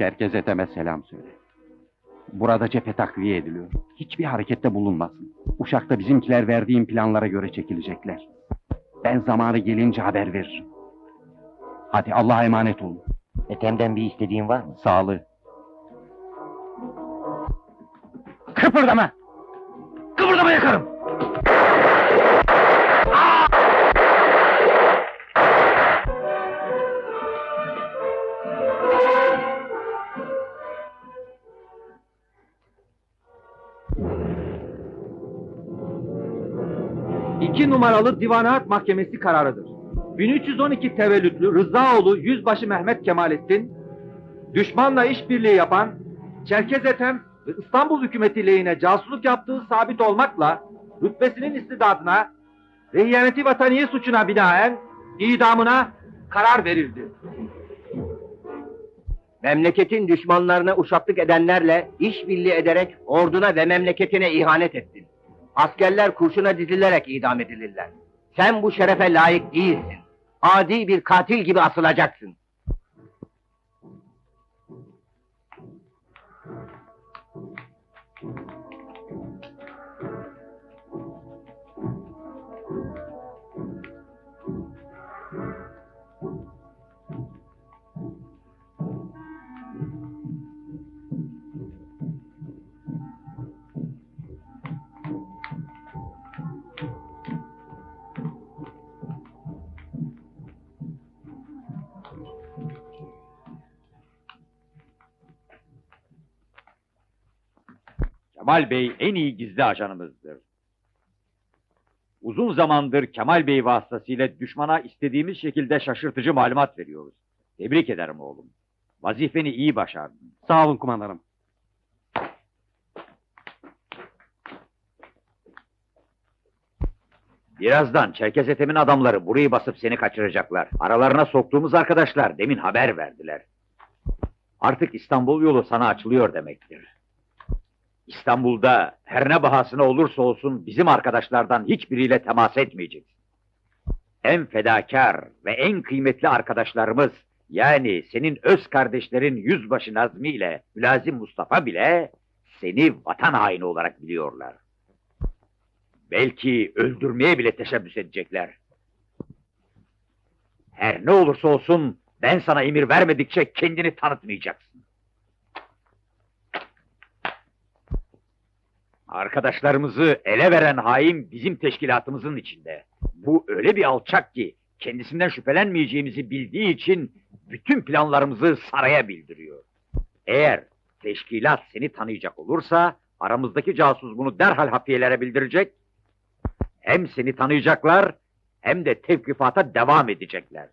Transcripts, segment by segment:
Çerkez Ethem'e selam söyle. Burada cephe takviye ediliyor. Hiçbir harekette bulunmasın. Uşak'ta bizimkiler verdiğim planlara göre çekilecekler. Ben zamanı gelince haber veririm. Hadi Allah'a emanet olun. Ethem'den bir istediğin var mı? Sağlığı. Kıpırdama! Kıpırdama yakarım! İki numaralı Divanat Mahkemesi kararıdır. 1312 tevellütlü Rızaoğlu Yüzbaşı Mehmet Kemalettin, düşmanla işbirliği yapan Çerkez Ethem ve İstanbul hükümeti lehine casusluk yaptığı sabit olmakla rütbesinin istidatına ve hıyaneti vataniye suçuna binaen idamına karar verildi. Memleketin düşmanlarına uşaklık edenlerle işbirliği ederek orduna ve memleketine ihanet ettin. Askerler kurşuna dizilerek idam edilirler. Sen bu şerefe layık değilsin. Adi bir katil gibi asılacaksın. Kemal Bey en iyi gizli ajanımızdır. Uzun zamandır Kemal Bey vasıtasıyla düşmana istediğimiz şekilde şaşırtıcı malumat veriyoruz. Tebrik ederim oğlum. Vazifeni iyi başardın. Sağ olun kumandanım. Birazdan Çerkez Ethem'in adamları burayı basıp seni kaçıracaklar. Aralarına soktuğumuz arkadaşlar demin haber verdiler. Artık İstanbul yolu sana açılıyor demektir. İstanbul'da her ne bahasına olursa olsun bizim arkadaşlardan hiçbiriyle temas etmeyeceksin. En fedakar ve en kıymetli arkadaşlarımız yani senin öz kardeşlerin Yüzbaşı Nazmi ile Mülazim Mustafa bile seni vatan haini olarak biliyorlar. Belki öldürmeye bile teşebbüs edecekler. Her ne olursa olsun ben sana emir vermedikçe kendini tanıtmayacaksın. Arkadaşlarımızı ele veren hain bizim teşkilatımızın içinde. Bu öyle bir alçak ki kendisinden şüphelenmeyeceğimizi bildiği için bütün planlarımızı saraya bildiriyor. Eğer teşkilat seni tanıyacak olursa aramızdaki casus bunu derhal hafiyelere bildirecek. Hem seni tanıyacaklar hem de tevkifata devam edecekler.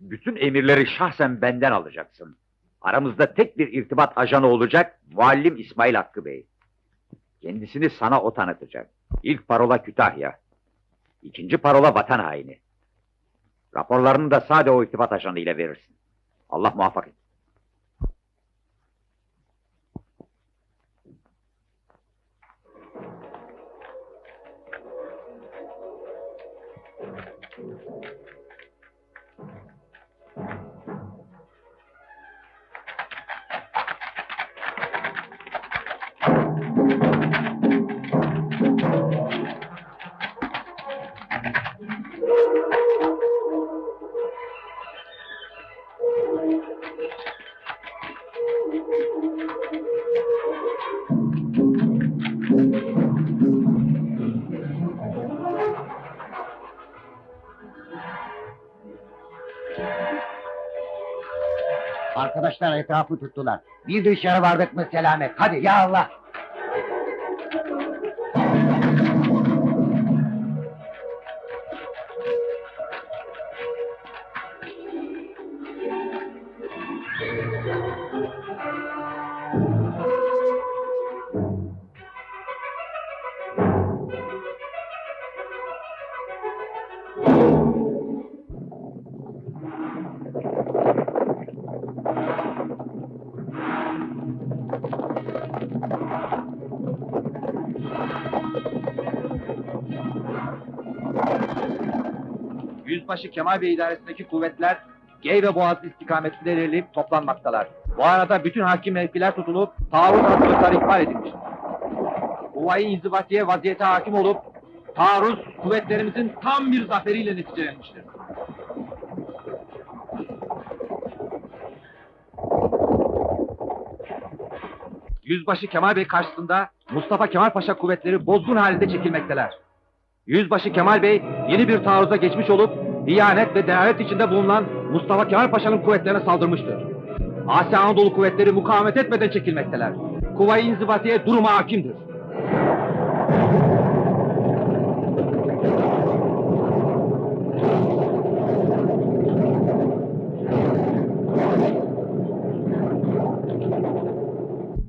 Bütün emirleri şahsen benden alacaksın. Aramızda tek bir irtibat ajanı olacak Muallim İsmail Hakkı Bey. Kendisini sana o tanıtacak. İlk parola Kütahya. İkinci parola vatan haini. Raporlarını da sade o irtibat ajanı ile verirsin. Allah muvaffak et. Arkadaşlar etrafı tuttular. Bir dışarı vardık mı selamet. Hadi ya Allah. Yüzbaşı Kemal Bey idaresindeki kuvvetler Gey ve Boğaz istikametinde ilerleyip toplanmaktalar. Bu arada bütün hakim mevkiler tutulup taarruz hazırlıkları ihbar edilmiştir. Huvayi inzivatiye vaziyete hakim olup taarruz kuvvetlerimizin tam bir zaferiyle neticelenmiştir. Yüzbaşı Kemal Bey karşısında Mustafa Kemal Paşa kuvvetleri bozgun halinde çekilmekteler. Yüzbaşı Kemal Bey yeni bir taarruza geçmiş olup ihanet ve delalet içinde bulunan Mustafa Kemal Paşa'nın kuvvetlerine saldırmıştır. Asya Anadolu kuvvetleri mukavemet etmeden çekilmekteler. Kuvayi inzivatiye duruma hakimdir.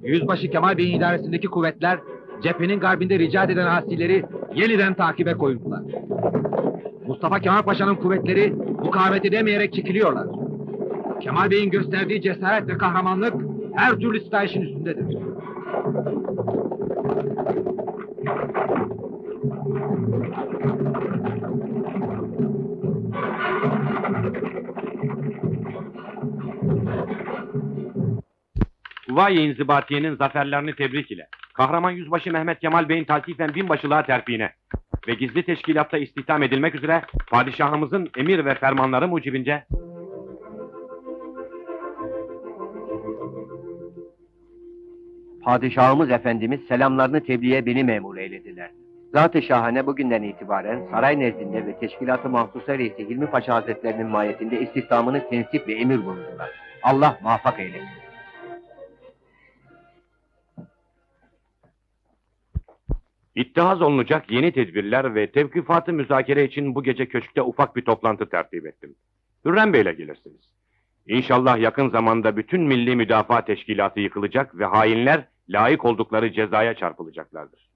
Yüzbaşı Kemal Bey'in idaresindeki kuvvetler cephenin garbinde rica eden asileri yeniden takibe koyuldular. Mustafa Kemal Paşa'nın kuvvetleri mukavemet edemeyerek çekiliyorlar. Kemal Bey'in gösterdiği cesaret ve kahramanlık her türlü sitayişin üstündedir. Huvayi İnzibatiye'nin zaferlerini tebrik ile. Kahraman Yüzbaşı Mehmet Kemal Bey'in taltifen binbaşılığa terfine ve gizli teşkilatta istihdam edilmek üzere padişahımızın emir ve fermanları mucibince Padişahımız Efendimiz selamlarını tebliğe beni memur eylediler. Zat-ı şahane bugünden itibaren saray nezdinde ve teşkilatı mahsusa reisi Hilmi Paşa Hazretlerinin mahiyetinde istihdamını tensip ve emir bulundular. Allah muvaffak eylesin. İttihaz olunacak yeni tedbirler ve tevkifatı müzakere için bu gece köşkte ufak bir toplantı tertip ettim. Hürrem Bey'le gelirsiniz. İnşallah yakın zamanda bütün milli müdafaa teşkilatı yıkılacak ve hainler layık oldukları cezaya çarpılacaklardır.